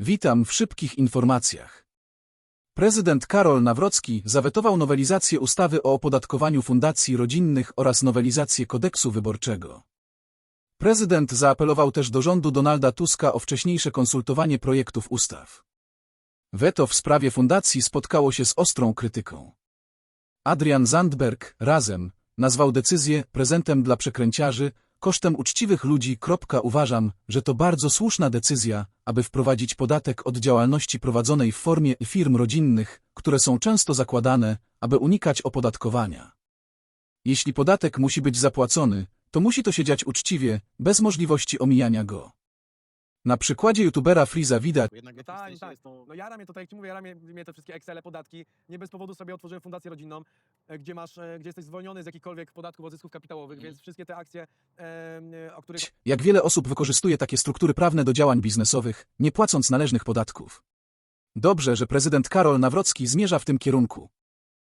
Witam w szybkich informacjach. Prezydent Karol Nawrocki zawetował nowelizację ustawy o opodatkowaniu fundacji rodzinnych oraz nowelizację kodeksu wyborczego. Prezydent zaapelował też do rządu Donalda Tuska o wcześniejsze konsultowanie projektów ustaw. Weto w sprawie fundacji spotkało się z ostrą krytyką. Adrian Zandberg, razem, nazwał decyzję prezentem dla przekręciarzy, kosztem uczciwych ludzi. Uważam, że to bardzo słuszna decyzja, aby wprowadzić podatek od działalności prowadzonej w formie firm rodzinnych, które są często zakładane, aby unikać opodatkowania. Jeśli podatek musi być zapłacony, to musi to się dziać uczciwie, bez możliwości omijania go. Na przykładzie youtubera Freeza widać, jednak No w tak, jakimś tak. sensie jest to... No jara mnie to, tak jak ci mówię, jara mnie, mnie te wszystkie Excele, podatki. Nie bez powodu sobie otworzyłem fundację rodzinną, e, gdzie masz, e, gdzie jesteś zwolniony z jakichkolwiek podatków od zysków kapitałowych, Mhm. więc wszystkie te akcje, e, e, o których jak wiele osób wykorzystuje takie struktury prawne do działań biznesowych, nie płacąc należnych podatków. Dobrze, że prezydent Karol Nawrocki zmierza w tym kierunku.